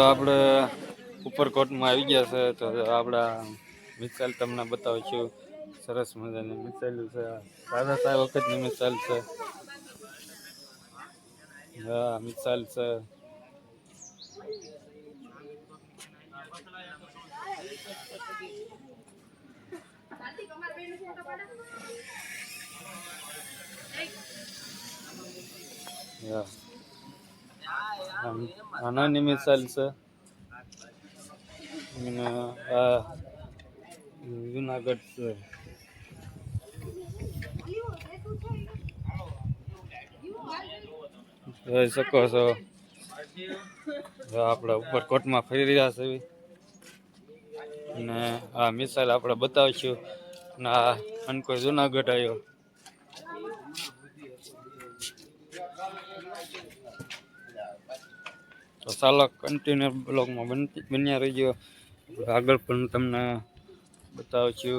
આપણે ઉપરકોટમાં આવી ગયા છે. તો આપણા મિસાઇલ તમને બતાવીશું સરસ મજાની મિસાઇલ છે. સાડા સાત વખતની મિસાઇલ છે. હા મિસાઇલ છે. Yeah. મિસાઇલ છે અને આ જુનાગઢ છે જોઈ શકો છો. આપણે ઉપર કોટમાં ફરી રહ્યા છે અને આ મિસાઇલ આપણે બતાવીશું. અને આ અનકો જુનાગઢ આવ્યો તો ચાલો કન્ટિન્યુ બ્લોગમાં બન- બન્યા રહીજો આગળ પણ તમને બતાવું છું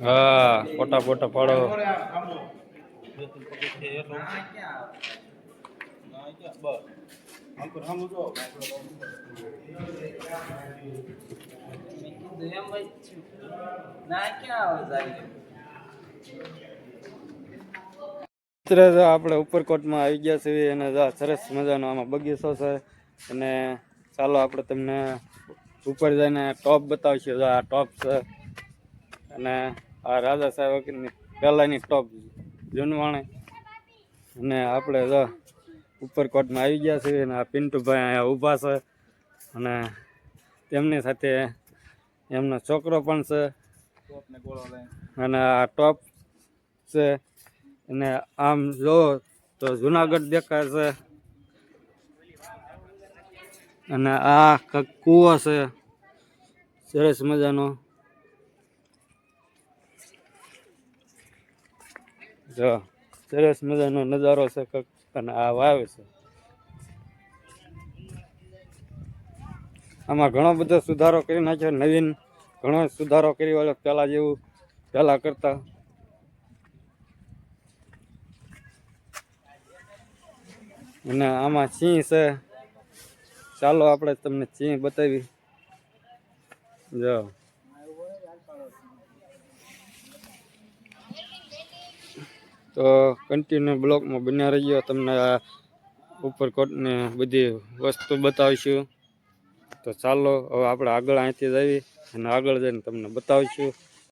હા ફોટા ફોટા પાડો મિત્ર આપણે ઉપરકોટમાં આવી ગયા છીએ અને સરસ મજાનો આમાં બગીચો છે અને ચાલો આપણે તમને ઉપર જઈને ટોપ બતાવીશું. આ ટોપ છે અને આ રાજા સાહેબ પહેલાંની ટોપ જૂનવાણી. અને આપણે જો ઉપરકોટમાં આવી ગયા છીએ અને આ પિન્ટુભાઈ અહીંયા ઊભા છે અને તેમની સાથે એમનો છોકરો પણ છે. અને આ ટોપ છે. અને આમ જો તો જુનાગઢ દેખાય છે. અને આ કૂવો છે. સરસ મજાનો. જો, સરસ મજાનો નજારો છે કંઈક. અને આ વાવે છે. આમાં ઘણો બધો સુધારો કરી નાખ્યો. નવીન ઘણો સુધારો કરી વાળો પહેલાં જેવું પહેલાં કરતા. અને આમાં સિંહ છે. ચાલો આપણે તમને સિંહ બતાવી. જો. તો કન્ટિન્યુ બ્લોકમાં બન્યા રહીયો તમને ઉપરકોટની બધી વસ્તુ બતાવીશું. તો ચાલો, હવે આપણે આગળ અહીંથી જઈએ અને આગળ જઈને તમને બતાવીશું.